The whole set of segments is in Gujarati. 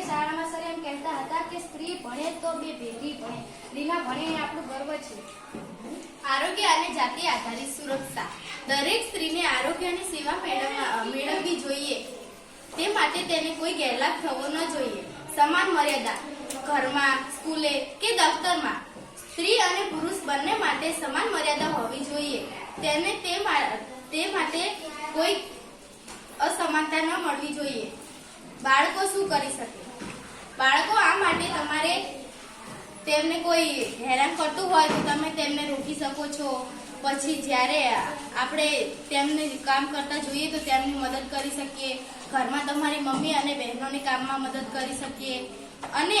શાળામાં પાસેથી કહેતા હતા કે સ્ત્રી ભણે તો ભેગી ભણે. રીના ભણે આપણું ગર્વ છે. આરોગ્ય અને જાતિ આધારિત સુરક્ષા. દરેક સ્ત્રીને આરોગ્યની સેવા મેળવવી જોઈએ. તે માટે તેને કોઈ ગેરલાભ થવો ન જોઈએ. સમાન મર્યાદા ઘરમાં સ્કૂલે કે દફતરમાં. સ્ત્રી અને પુરુષ બંને માટે સમાન મર્યાદા હોવી જોઈએ. તેને તે તે માટે કોઈ અસમાનતા ન મળવી જોઈએ. બાળકો શું કરી શકે? બાળકો આ માટે તમારે તેમને કોઈ હેરાન કરતું હોય તો તમે તેમને રોકી શકો છો. પછી જ્યારે આપણે તેમને કામ કરતા જોઈએ તો તેમની મદદ કરી શકીએ. ઘરમાં તમારી મમ્મી અને બહેનોને કામમાં મદદ કરી શકીએ. અને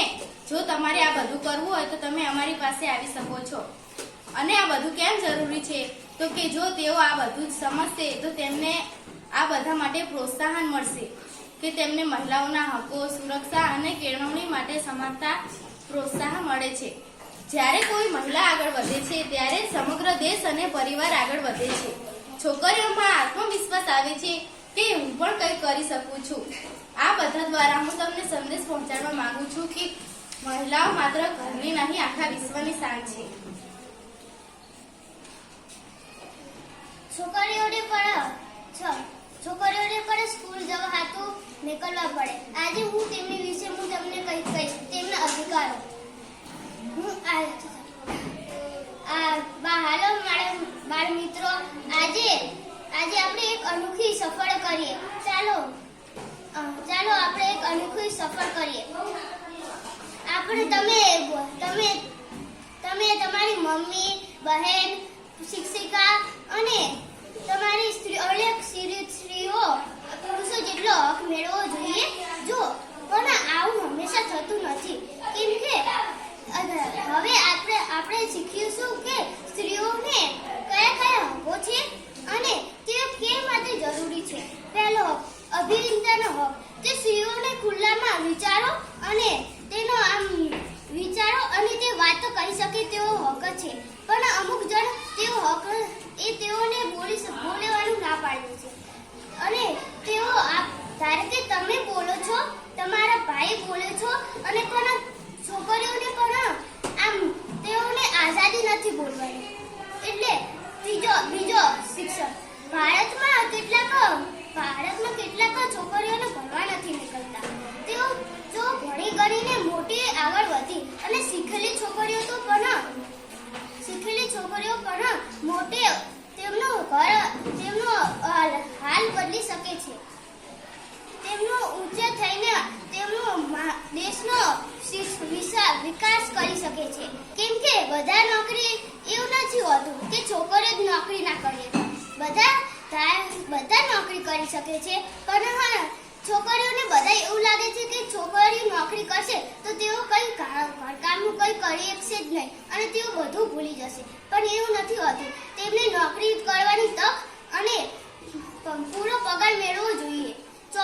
જો તમારે આ બધું કરવું હોય તો તમે અમારી પાસે આવી શકો છો. અને આ બધું કેમ જરૂરી છે? તો કે જો તેઓ આ બધું જ સમજશે, તો તેમને આ બધા માટે પ્રોત્સાહન મળશે. કે તેમને મહિલાઓના હકો, સુરક્ષા અને કેળવણી માટે સમાનતા પ્રોત્સાહન મળે છે. જ્યારે કોઈ મહિલા આગળ વધે છે, ત્યારે સમગ્ર દેશ અને પરિવાર આગળ વધે છે. છોકરીઓમાં આત્મવિશ્વાસ આવે છે કે હું પણ કંઈક કરી શકું છું. આ બધા દ્વારા હું તમને સંદેશ પહોંચાડવા માંગુ છું કે મહિલાઓ માત્ર ઘરની નહીં, આખા વિશ્વની શાન છે. છોકરીઓને પણ, છ- છોકરીઓને પણ સ્કૂલ જવા હાથું નીકળવા પડે. આજે હું તેમની વિશે હું તમને કહી કહીશ, તેમના અધિકારો. હું આ હાલો મારા બાળ મિત્રો આજે આજે આપણે એક અનોખી સફળ કરીએ. ચાલો ચાલો આપણે એક અનોખી સફળ કરીએ. આપણે તમે તમે તમે તમારી મમ્મી, બહેન, શિક્ષિકા અને તમારી સ્ત્રી અનેક સ્ત્રીઓ પુરુષો જેટલો હક મેળવવો જોઈએ? જો, પણ આવું હંમેશા થતું નથી. કેમ કે હવે આપણે આપણે શીખીશું કે સ્ત્રીઓને કયા કયા હકો છે અને તે કેમ માટે જરૂરી છે. પહેલો હક અભિનેતાનો હક. તે સ્ત્રીઓને ખુલ્લામાં વિચારો અને તેનો આમ વિચારો અને તે વાતો કરી શકે તેવો હક છે. પણ અમુક જણ તેઓ હક, એ તેઓને બોલી શ- બોલવાનું ના પાડે છે અને તેઓ આ ધારો કે તમે બોલો છો તમારા ભાઈ બોલે છો અને પણ છોકરીઓને પણ આમ તેઓને આઝાદી નથી બોલવાની એટલે ત્રીજો બીજો શિક્ષણ ભારતમાં કેટલાક ભારતમાં કેટલાક છોકરીઓને ભણવા નથી નીકળતા. તેઓ જો ભણી ગણીને મોટી આગળ વધી અને શીખેલી છોકરીઓ તો પણ શીખેલી છોકરીઓ પણ મોટે તેમનું ઘર, તેમનો હાલ બદલી શકે છે. તેમનો ઊંચે થઈને તેમનો દેશનો વિકાસ કરી શકે છે. કેમ કે બધા નોકરી એવું નથી હોતું કે છોકરીઓ જ નોકરી ના કરે. બધા બધા નોકરી કરી શકે છે. પણ હા, છોકરીઓને બધા એવું લાગે છે કે છોકરીઓ નોકરી કરશે તો તેઓ કઈ ઘરકામનું કઈ કરી શકશે જ નહીં અને તેઓ બધું ભૂલી જશે. પણ એવું